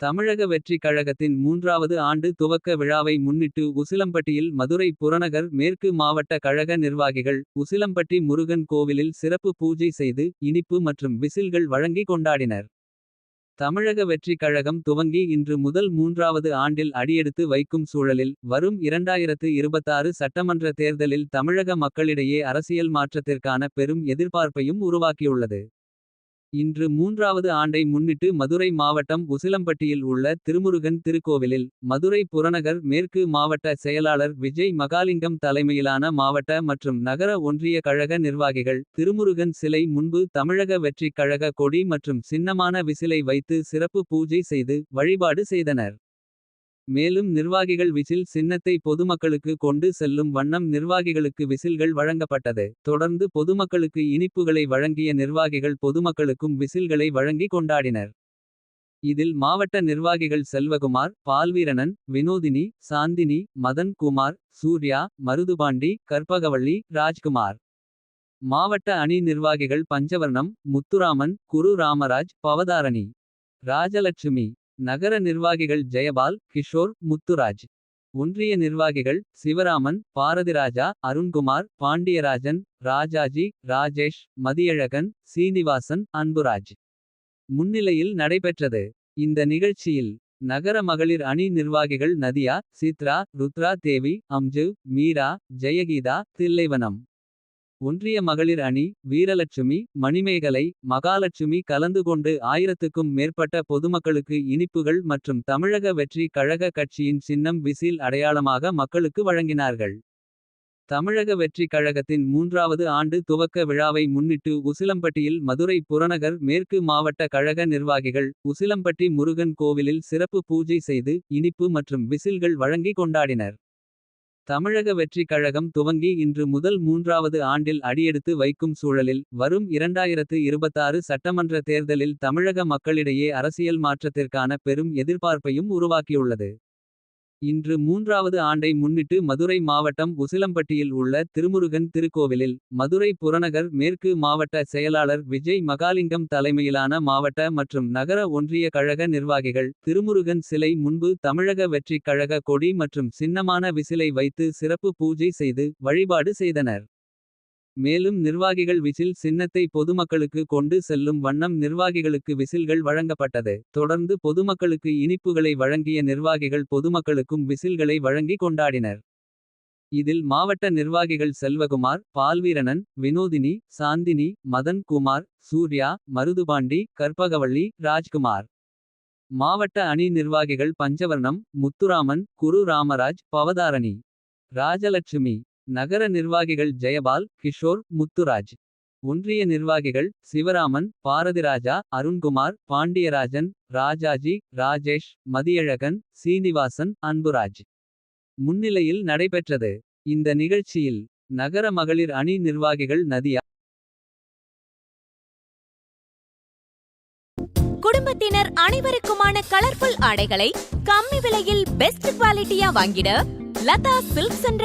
தமிழக வெற்றிக் கழகத்தின் மூன்றாவது ஆண்டு துவக்க விழாவை முன்னிட்டு உசிலம்பட்டியில் மதுரை புறநகர் மேற்கு மாவட்ட கழக நிர்வாகிகள் உசிலம்பட்டி முருகன் கோவிலில் சிறப்பு பூஜை செய்து இனிப்பு மற்றும் விசில்கள் வழங்கி கொண்டாடினர். தமிழக வெற்றிக் கழகம் துவங்கி இன்று முதல் மூன்றாவது ஆண்டில் அடியெடுத்து வைக்கும் சூழலில் வரும் 2026 சட்டமன்ற தேர்தலில் தமிழக மக்களிடையே அரசியல் மாற்றத்திற்கான பெரும் எதிர்பார்ப்பையும் உருவாக்கியுள்ளது. இன்று மூன்றாவது ஆண்டை முன்னிட்டு மதுரை மாவட்டம் உசிலம்பட்டியில் உள்ள திருமுருகன் திருக்கோவிலில் மதுரை புறநகர் மேற்கு மாவட்ட செயலாளர் விஜய் மகாலிங்கம் தலைமையிலான மாவட்ட மற்றும் நகர ஒன்றிய கழக நிர்வாகிகள் திருமுருகன் சிலை முன்பு தமிழக வெற்றிக் கழக கொடி மற்றும் சின்னமான விசிலை வைத்து சிறப்பு பூஜை செய்து வழிபாடு செய்தனர். மேலும் நிர்வாகிகள் விசில் சின்னத்தை பொதுமக்களுக்கு கொண்டு செல்லும் வண்ணம் நிர்வாகிகளுக்கு விசில்கள் வழங்கப்பட்டது. தொடர்ந்து பொதுமக்களுக்கு இனிப்புகளை வழங்கிய நிர்வாகிகள் பொதுமக்களுக்கும் விசில்களை வழங்கி கொண்டாடினர். இதில் மாவட்ட நிர்வாகிகள் செல்வகுமார் பால்வீரனன் வினோதினி சாந்தினி மதன் குமார் சூர்யா மருதுபாண்டி கற்பகவள்ளி ராஜ்குமார். மாவட்ட அணி நிர்வாகிகள் பஞ்சவர்ணம் முத்துராமன் குரு ராமராஜ் பவதாரணி. ராஜலட்சுமி நகர நிர்வாகிகள் ஜெயபால் கிஷோர் முத்துராஜ். ஒன்றிய நிர்வாகிகள் சிவராமன் பாரதிராஜா அருண்குமார் பாண்டியராஜன் ராஜாஜி ராஜேஷ் மதியழகன் சீனிவாசன் அன்புராஜ். முன்னிலையில் நடைபெற்றது. இந்த நிகழ்ச்சியில் நகர மகளிர் அணி நிர்வாகிகள் நதியா சித்ரா ருத்ரா தேவி அம்ஜு மீரா ஜெயகீதா தில்லைவனம். ஒன்றிய மகளிர் அணி வீரலட்சுமி மணிமேகலை மகாலட்சுமி கலந்து கொண்டு ஆயிரத்துக்கும் மேற்பட்ட பொதுமக்களுக்கு இனிப்புகள் மற்றும் தமிழக வெற்றி கழக கட்சியின் சின்னம் விசில் அடையாளமாக மக்களுக்கு வழங்கினார்கள். தமிழக வெற்றிக் கழகத்தின் மூன்றாவது ஆண்டு துவக்க விழாவை முன்னிட்டு உசிலம்பட்டியில் மதுரை புறநகர் மேற்கு மாவட்ட கழக நிர்வாகிகள் உசிலம்பட்டி முருகன் கோவிலில் சிறப்பு பூஜை செய்து இனிப்பு மற்றும் விசில்கள் வழங்கி கொண்டாடினர். தமிழக வெற்றிக் கழகம் துவங்கி இன்று முதல் மூன்றாவது ஆண்டில் அடியெடுத்து வைக்கும் சூழலில் வரும் 2026 சட்டமன்ற தேர்தலில் தமிழக மக்களிடையே அரசியல் மாற்றத்திற்கான பெரும் எதிர்பார்ப்பையும் உருவாக்கியுள்ளது. இன்று மூன்றாவது ஆண்டை முன்னிட்டு மதுரை மாவட்டம் உசிலம்பட்டியில் உள்ள திருமுருகன் திருக்கோவிலில் மதுரை புறநகர் மேற்கு மாவட்ட செயலாளர் விஜய் மகாலிங்கம் தலைமையிலான மாவட்ட மற்றும் நகர ஒன்றிய கழக நிர்வாகிகள் திருமுருகன் சிலை முன்பு தமிழக வெற்றிக் கழக கொடி மற்றும் சின்னமான விசிலை வைத்து சிறப்பு பூஜை செய்து வழிபாடு செய்தனர். மேலும் நிர்வாகிகள் விசில் சின்னத்தை பொதுமக்களுக்கு கொண்டு செல்லும் வண்ணம் நிர்வாகிகளுக்கு விசில்கள் வழங்கப்பட்டது. தொடர்ந்து பொதுமக்களுக்கு இனிப்புகளை வழங்கிய நிர்வாகிகள் பொதுமக்களுக்கும் விசில்களை வழங்கி கொண்டாடினர். இதில் மாவட்ட நிர்வாகிகள் செல்வகுமார் பால்வீரனன் வினோதினி சாந்தினி மதன் குமார் சூர்யா மருதுபாண்டி கற்பகவள்ளி ராஜ்குமார். மாவட்ட அணி நிர்வாகிகள் பஞ்சவர்ணம் முத்துராமன் குரு ராமராஜ் பவதாரணி. ராஜலட்சுமி நகர நிர்வாகிகள் ஜெயபால் கிஷோர் முத்துராஜ். ஒன்றிய நிர்வாகிகள் சிவராமன் பாரதிராஜா அருண்குமார் பாண்டியராஜன் ராஜாஜி ராஜேஷ் மதியழகன் சீனிவாசன் அன்புராஜ். முன்னிலையில் நடைபெற்றது. இந்த நிகழ்ச்சியில் நகர மகளிர் அணி நிர்வாகிகள் நதியா. குடும்பத்தினர் அனைவருக்குமான கலர்ஃபுல் ஆடைகளை கம்மி விலையில் பெஸ்ட் குவாலிட்டியா வாங்கிட லதா சில்க்ஸ் அண்ட்